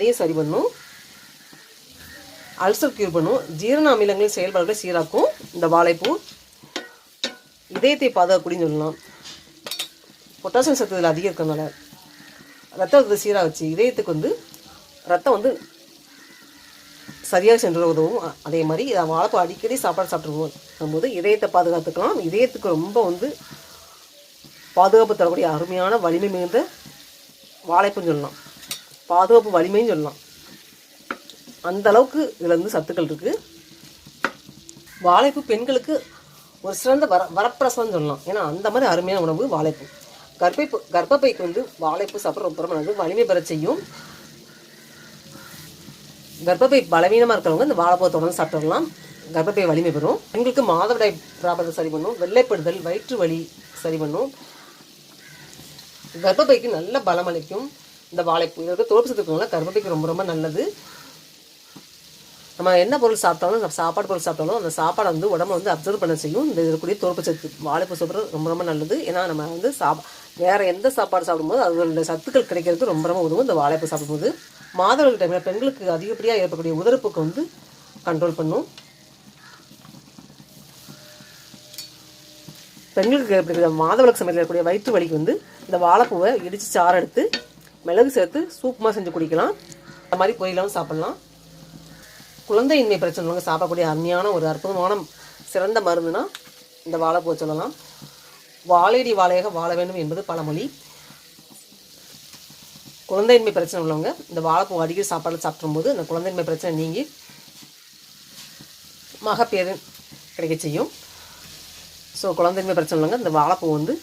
அதையும் சரி பண்ணும். அல்சர் கியூர் பண்ணும். ஜீரண அமிலங்களின் செயல்பாடுகளை சீராக்கும். இந்த வாழைப்பூ. இதயத்தை பாதுகாக்கூடியன்னு சொல்லலாம். பொட்டாசியம் சத்து இதில் அதிகம் இருக்கிறதுனால ரத்தத்தை சீராக வச்சு இதயத்துக்கு வந்து ரத்தம் வந்து சரியாக சென்று உதவும். அதே மாதிரி இதை வாழைப்பூ அடிக்கடி சாப்பாடு சாப்பிட்ருவோம் போது இதயத்தை பாதுகாத்துக்கலாம். இதயத்துக்கு ரொம்ப வந்து பாதுகாப்பு தரக்கூடிய அருமையான வலிமை மிகுந்த வாழைப்புன்னு சொல்லலாம். பாதுகாப்பு வலிமைன்னு சொல்லலாம். அந்த அளவுக்கு இதில் வந்து சத்துக்கள் இருக்குது வாழைப்பு பெண்களுக்கு ஒரு சிறந்த வர வரப்பிரசவம்னு சொல்லலாம். ஏன்னா அந்த மாதிரி அருமையான உணவு வாழைப்பு. கர்ப்பைப்பு கர்ப்பப்பைக்கு வந்து வாழைப்பூ சாப்பிட்ற ரொம்ப நல்லது. வலிமை பெற செய்யும். கர்ப்பப்பை பலவீனமாக இருக்கிறவங்க இந்த வாழைப்பூ தொடர்ந்து சாப்பிட்டுடலாம் கர்ப்பப்பை வலிமை பெறும். பெண்களுக்கு மாதவிடாய் பிராபத்தை சரி பண்ணும். வெள்ளைப்படுதல் வயிற்று வலி சரி பண்ணும். கர்ப்பப்பைக்கு நல்ல பலம் அளிக்கும். இந்த வாழைப்பூ. இதற்கு தோப்பு சத்துக்கனால கர்ப்பப்பைக்கு ரொம்ப ரொம்ப நல்லது. நம்ம என்ன பொருள் சாப்பிட்டாலும் சாப்பாடு பொருள் சாப்பிட்டாலும் அந்த சாப்பாடை வந்து உடம்ப வந்து அப்சர்வ் பண்ண செய்யும். இந்த இருக்கக்கூடிய தோற்பு சத்து வாழைப்பூ சாப்பிட்றது ரொம்ப ரொம்ப நல்லது. ஏன்னா நம்ம வந்து சாப் வேறு எந்த சாப்பாடு சாப்பிடும்போது அதோட சத்துக்கள் கிடைக்கிறது ரொம்ப ரொம்ப உதவும் இந்த வாழைப்பூ சாப்பிடும்போது. மாதவர்கள் டைமில் பெண்களுக்கு அதிகப்படியாக ஏற்படக்கூடிய உதரப்புக்கு வந்து கண்ட்ரோல் பண்ணும். பெண்களுக்கு ஏற்படக்கூடிய மாதவிளக்கு சமயத்தில் இருக்கக்கூடிய வயிற்று வலிக்கு வந்து இந்த வாழைப்பூவை இடித்து சாறு எடுத்து மிளகு சேர்த்து சூப்புமாக செஞ்சு குடிக்கலாம். அந்த மாதிரி பொரியலாகவும் சாப்பிட்லாம். குழந்தையின்மை பிரச்சனை உள்ளவங்க சாப்பிடக்கூடிய அருமையான ஒரு அற்புதமான சிறந்த மருந்துனா இந்த வாழைப்பூவை சொல்லலாம். வாழையடி வாழையாக வாழ வேண்டும் என்பது பழமொழி. குழந்தையின்மை பிரச்சனை உள்ளவங்க இந்த வாழைப்பூ அடிக்கடி சாப்பாடு சாப்பிடும்போது அந்த குழந்தையின்மை பிரச்சனை நீங்கி மகப்பேறு கிடைக்க செய்யும். ஸோ குழந்தையின்மை பிரச்சனை உள்ளவங்க இந்த வாழைப்பூ வந்து